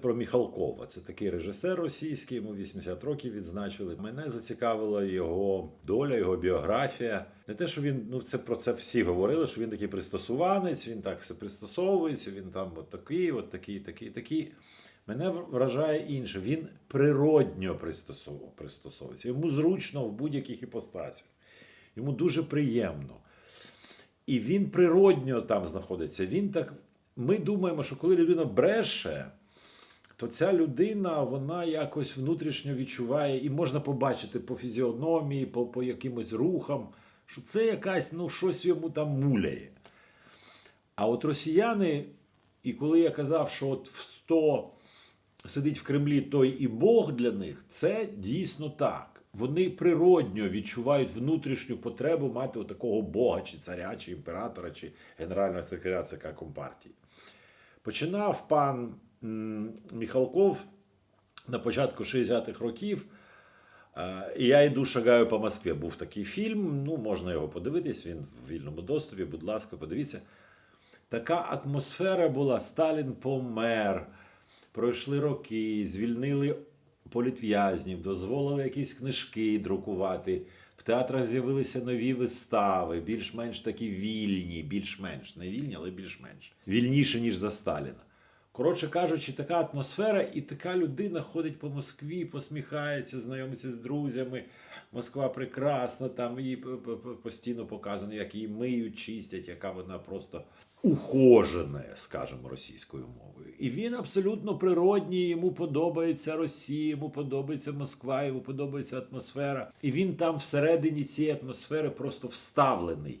Про Міхалкова. Це такий режисер російський, йому 80 років відзначили. Мене зацікавила його доля, його біографія. Не те, що він ну це про це всі говорили, що він такий пристосуванець, він так все пристосовується, він там от такий, от такий, такий, такий. Мене вражає інше. Він природньо пристосовується. Йому зручно в будь-яких іпостасях. Йому дуже приємно. І він природньо там знаходиться. Він так. Ми думаємо, що коли людина бреше, то ця людина вона якось внутрішньо відчуває, і можна побачити по фізіономії, по, по якимось рухам, що це якась, ну, щось йому там муляє. А от росіяни, і коли я казав, що от в 100 сидить в Кремлі той і Бог для них, це дійсно так. Вони природньо відчувають внутрішню потребу мати такого Бога, чи царя, чи імператора, чи генерального секретаря ЦК Компартії. Починав пан Міхалков на початку 60-х років. е, я йду шагаю по Москві. Був такий фільм. Ну, можна його подивитись, він в вільному доступі. Будь ласка, подивіться. Така атмосфера була: Сталін помер, пройшли роки, звільнили політв'язнів, дозволили якісь книжки друкувати. В театрах з'явилися нові вистави, більш-менш такі вільні, більш-менш не вільні, але більш-менш вільніші, ніж за Сталіна. Коротше кажучи, така атмосфера, і така людина ходить по Москві, посміхається, знайомиться з друзями. Москва прекрасна, там її постійно показано, як її миють, чистять, яка вона просто ухожена, скажімо, російською мовою. І він абсолютно природній, йому подобається Росія, йому подобається Москва, йому подобається атмосфера. І він там всередині цієї атмосфери просто вставлений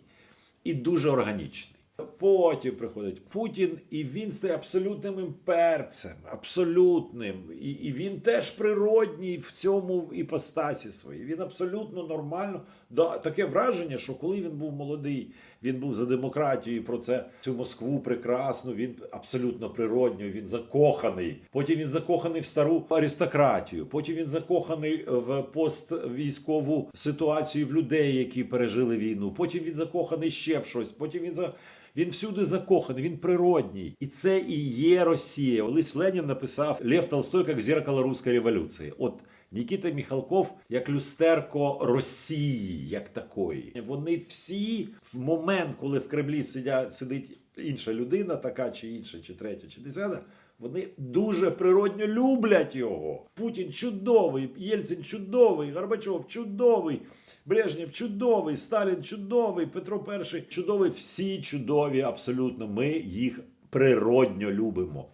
і дуже органічний. Потім приходить Путін, і він стає абсолютним імперцем, абсолютним. І, і він теж природній в цьому іпостасі своїй. Він абсолютно нормально. Да, таке враження, що коли він був молодий, він був за демократію, про це цю Москву прекрасну. Він абсолютно природньо, він закоханий. Потім він закоханий в стару аристократію. Потім він закоханий в поствійськову ситуацію в людей, які пережили війну. Потім він закоханий ще в щось. Потім він за. Він всюди закоханий, він природній. І це і є Росія. Олесь Ленін написав Лев Толстой як зеркало руської революції. От Нікіта Міхалков як люстерко Росії, як такої. Вони всі в момент, коли в Кремлі сидять, сидить інша людина, така чи інша, чи третя, чи десята. Вони дуже природньо люблять його. Путін чудовий, Єльцин чудовий, Горбачов чудовий, Брежнєв чудовий, Сталін чудовий, Петро І чудовий. Всі чудові, абсолютно. Ми їх природньо любимо.